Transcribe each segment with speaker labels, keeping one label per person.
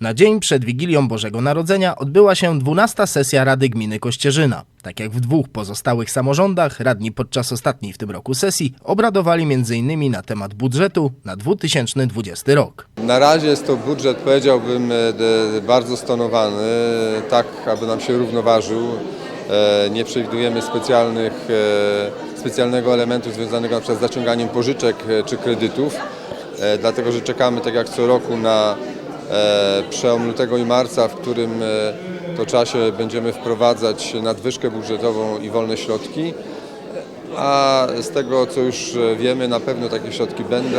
Speaker 1: Na dzień przed Wigilią Bożego Narodzenia odbyła się 12. sesja Rady Gminy Kościerzyna. Tak jak w dwóch pozostałych samorządach, radni podczas ostatniej w tym roku sesji obradowali m.in. na temat budżetu na 2020 rok.
Speaker 2: Na razie jest to budżet, powiedziałbym, e, bardzo stonowany, tak aby nam się równoważył. E, Nie przewidujemy specjalnych, e, specjalnego elementu związanego przykład z zaciąganiem pożyczek e, czy kredytów, e, dlatego że czekamy tak jak co roku na e, przełom lutego i marca, w którym e, to czasie będziemy wprowadzać nadwyżkę budżetową i wolne środki. A z tego, co już e, wiemy, na pewno takie środki będą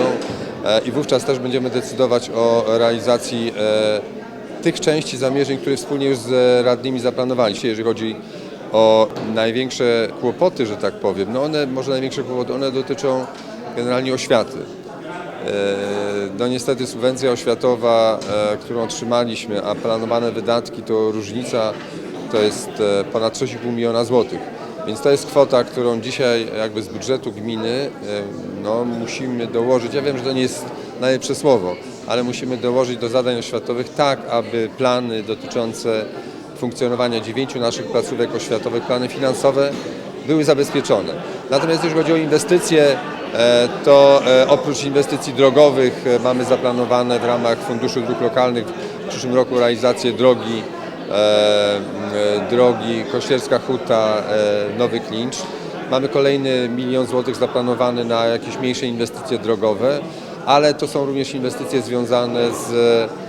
Speaker 2: e, i wówczas też będziemy decydować o realizacji e, tych części zamierzeń, które wspólnie już z radnymi zaplanowaliście. Jeżeli chodzi o największe kłopoty, że tak powiem, no one, może największe kłopoty, one dotyczą generalnie oświaty. E, No niestety subwencja oświatowa, e, którą otrzymaliśmy, a planowane wydatki to różnica to jest e, ponad 3,5 miliona złotych. Więc to jest kwota, którą dzisiaj jakby z budżetu gminy no, musimy dołożyć. Ja wiem, że to nie jest najlepsze słowo, ale musimy dołożyć do zadań oświatowych tak, aby plany dotyczące funkcjonowania dziewięciu naszych placówek oświatowych, plany finansowe były zabezpieczone. Natomiast jeśli chodzi o inwestycje, to e, oprócz inwestycji drogowych e, mamy zaplanowane w ramach Funduszu Dróg Lokalnych w przyszłym roku realizację drogi, e, e, drogi Kościerska Huta, e, Nowy Klincz. Mamy kolejny milion złotych zaplanowany na jakieś mniejsze inwestycje drogowe, ale to są również inwestycje związane z e,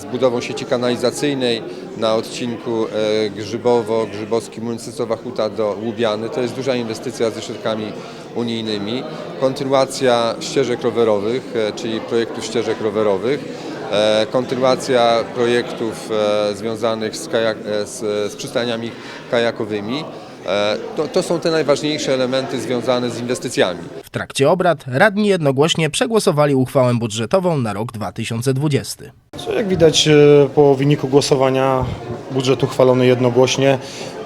Speaker 2: z budową sieci kanalizacyjnej na odcinku e, Grzybowo-Grzybowski, Muncycowa Huta do Łubiany. To jest duża inwestycja ze środkami unijnymi. Kontynuacja ścieżek rowerowych, e, czyli projektu ścieżek rowerowych. E, Kontynuacja projektów e, związanych z, kajak, e, z, z przystaniami kajakowymi. E, To, to są te najważniejsze elementy związane z inwestycjami.
Speaker 1: W trakcie obrad radni jednogłośnie przegłosowali uchwałę budżetową na rok 2020.
Speaker 3: Co jak widać e, po wyniku głosowania budżet uchwalony jednogłośnie,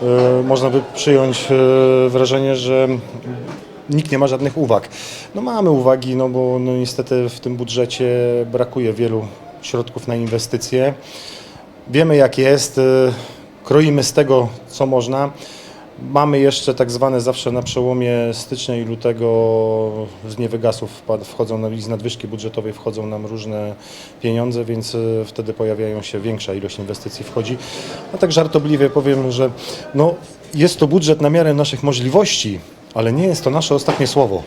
Speaker 3: e, można by przyjąć wrażenie, że nikt nie ma żadnych uwag. No mamy uwagi, no bo no niestety w tym budżecie brakuje wielu środków na inwestycje. Wiemy jak jest, kroimy z tego co można. Mamy jeszcze tak zwane zawsze na przełomie stycznia i lutego z niewygasów wchodzą nam z nadwyżki budżetowej wchodzą nam różne pieniądze, więc e, wtedy pojawiają się większa ilość inwestycji wchodzi. A tak żartobliwie powiem, że no, jest to budżet na miarę naszych możliwości, ale nie jest to nasze ostatnie słowo.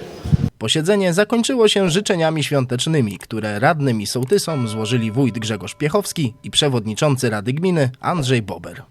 Speaker 1: Posiedzenie zakończyło się życzeniami świątecznymi, które radnym i sołtysom złożyli wójt Grzegorz Piechowski i przewodniczący Rady Gminy Andrzej Bober.